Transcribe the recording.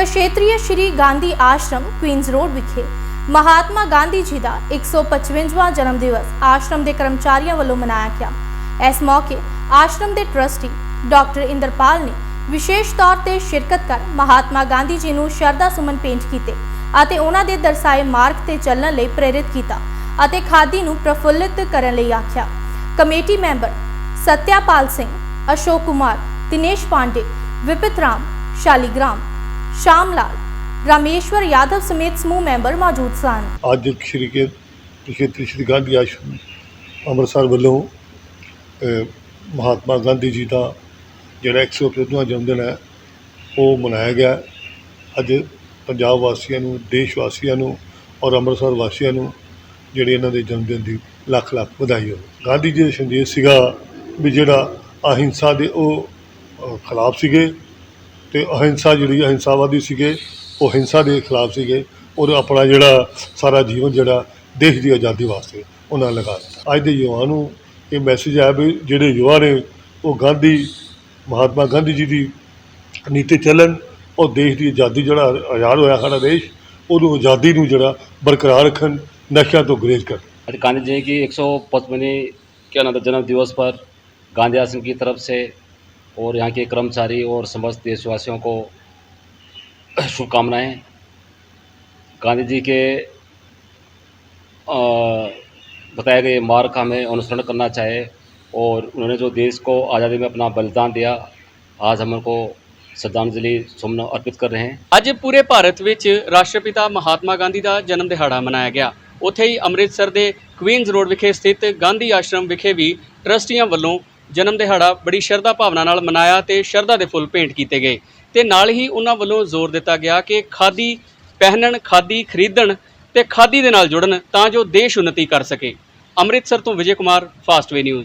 ਕਸ਼ੇਤਰੀ Shri Gandhi Ashram Queens road ਵਿਖੇ ਮਹਾਤਮਾ ਗਾਂਧੀ ਜੀ ਦਾ 155ਵਾਂ ਜਨਮ ਦਿਵਸ ਆਸ਼ਰਮ ਦੇ ਕਰਮਚਾਰੀਆਂ ਵੱਲੋਂ ਮਨਾਇਆ ਗਿਆ ਇਸ ਮੌਕੇ ਆਸ਼ਰਮ ਦੇ ਟਰਸਟੀ ਡਾਕਟਰ ਇੰਦਰਪਾਲ ਨੇ ਵਿਸ਼ੇਸ਼ ਤੌਰ ਤੇ ਸ਼ਿਰਕਤ ਕਰ ਮਹਾਤਮਾ ਗਾਂਧੀ ਜੀ ਨੂੰ ਸ਼ਰਧਾ ਸੁਮਨ ਭੇਂਟ ਕੀਤੇ ਅਤੇ ਉਹਨਾਂ ਦੇ ਦਰਸਾਏ ਮਾਰਗ ਤੇ ਚੱਲਣ ਲਈ ਪ੍ਰੇਰਿਤ ਕੀਤਾ ਅਤੇ ਖਾਦੀ ਨੂੰ ਪ੍ਰਫੁੱਲਿਤ ਕਰਨ ਲਈ ਆਖਿਆ ਕਮੇਟੀ ਮੈਂਬਰ ਸਤਿਆਪਾਲ ਸਿੰਘ ਅਸ਼ੋਕ ਕੁਮਾਰ ਦਿਨੇਸ਼ ਪਾਂਡੇ ਵਿਪਿਤ ਰਾਮ ਸ਼ਾਲੀਗ੍ਰਾਮ ਸ਼ਾਮ ਲਾਲ ਰਾਮੇਸ਼ਵਰ ਯਾਦਵ ਸਮੇਤ ਸਮੂਹ ਮੈਂਬਰ ਮੌਜੂਦ ਸਨ। ਅੱਜ ਸ਼੍ਰੀ ਕੇ ਖੇਤਰੀ ਸ਼੍ਰੀ ਗਾਂਧੀ ਆਸ਼ਰਮ ਅੰਮ੍ਰਿਤਸਰ ਵੱਲੋਂ ਮਹਾਤਮਾ ਗਾਂਧੀ ਜੀ ਦਾ ਜਿਹੜਾ 155ਵਾਂ ਜਨਮ ਦਿਨ ਹੈ, ਉਹ ਮਨਾਇਆ ਗਿਆ। ਅੱਜ ਪੰਜਾਬ ਵਾਸੀਆਂ ਨੂੰ, ਦੇਸ਼ ਵਾਸੀਆਂ ਨੂੰ ਔਰ ਅੰਮ੍ਰਿਤਸਰ ਵਾਸੀਆਂ ਨੂੰ ਜਿਹੜੇ ਇਹਨਾਂ ਦੇ ਜਨਮ ਦਿਨ ਦੀ ਲੱਖ ਲੱਖ ਵਧਾਈ ਹੋਵੇ। ਗਾਂਧੀ ਜੀ ਦਾ ਸੰਦੇਸ਼ ਸੀਗਾ ਵੀ ਜਿਹੜਾ ਅਹਿੰਸਾ ਦੇ ਉਹ ਖਿਲਾਫ ਸੀਗੇ। ਤੇ ਅਹਿੰਸਾ ਜਿਹੜੀ ਅਹਿੰਸਾਵਾਦੀ ਸੀਗੇ ਉਹ ਹਿੰਸਾ ਦੇ ਖਿਲਾਫ ਸੀਗੇ ਔਰ ਆਪਣਾ ਜਿਹੜਾ ਸਾਰਾ ਜੀਵਨ ਜਿਹੜਾ ਦੇਸ਼ ਦੀ ਆਜ਼ਾਦੀ ਵਾਸਤੇ ਉਹਨਾਂ ਨੇ ਲਗਾ ਦਿੱਤਾ ਅੱਜ ਦੇ ਯੁਵਾ ਨੂੰ ਇਹ ਮੈਸੇਜ ਆਇਆ ਵੀ ਜਿਹੜੇ ਯੁਵਾ ਨੇ ਉਹ ਗਾਂਧੀ ਮਹਾਤਮਾ ਗਾਂਧੀ ਜੀ ਦੀ ਨੀਤੀ ਚੱਲਣ ਉਹ ਦੇਸ਼ ਦੀ ਆਜ਼ਾਦੀ ਜਿਹੜਾ ਆਜ਼ਾਦ ਹੋਇਆ ਸਾਡਾ ਦੇਸ਼ ਉਹਨੂੰ ਆਜ਼ਾਦੀ ਨੂੰ ਜਿਹੜਾ ਬਰਕਰਾਰ ਰੱਖਣ ਨਸ਼ਿਆਂ ਤੋਂ ਗੁਰੇਜ਼ ਕਰਨ आज गांधी जी की एक सौ पचपनवीं के अनंत जन्म दिवस पर गांधी आश्रम की तरफ से और यहाँ के कर्मचारी और समस्त देशवासियों को शुभकामनाएं गांधी जी के अ, बताए गए मार्ग का हमें अनुसरण करना चाहिए और उन्होंने जो देश को आज़ादी में अपना बलिदान दिया आज हम उनको श्रद्धांजलि सुमन अर्पित कर रहे हैं ਅੱਜ ਪੂਰੇ ਭਾਰਤ ਵਿੱਚ ਰਾਸ਼ਟਰਪਿਤਾ ਮਹਾਤਮਾ ਗਾਂਧੀ ਦਾ ਜਨਮ ਦਿਹਾੜਾ ਮਨਾਇਆ ਗਿਆ ਉੱਥੇ ਹੀ ਅੰਮ੍ਰਿਤਸਰ ਦੇ ਕੁਈਨਜ਼ ਰੋਡ ਵਿਖੇ ਸਥਿਤ ਗਾਂਧੀ ਆਸ਼ਰਮ ਵਿਖੇ ਵੀ ਟਰਸਟੀਆਂ ਵੱਲੋਂ ਜਨਮ ਦਿਹਾੜਾ ਬੜੀ ਸ਼ਰਧਾ ਭਾਵਨਾ ਨਾਲ ਮਨਾਇਆ ਤੇ ਸ਼ਰਧਾ ਦੇ ਫੁੱਲ ਭੇਂਟ ਕੀਤੇ ਗਏ। ਤੇ ਨਾਲ ਹੀ ਉਹਨਾਂ ਵੱਲੋਂ ਜ਼ੋਰ ਦਿੱਤਾ ਗਿਆ ਕਿ ਖਾਦੀ ਪਹਿਨਣ, ਖਾਦੀ ਖਰੀਦਣ ਤੇ ਖਾਦੀ ਦੇ ਨਾਲ ਜੁੜਨ ਤਾਂ ਜੋ ਦੇਸ਼ ਉન્નਤੀ ਕਰ ਸਕੇ। ਅੰਮ੍ਰਿਤਸਰ ਤੋਂ ਵਿਜੇ ਕੁਮਾਰ ਫਾਸਟਵੇ ਨਿਊਜ਼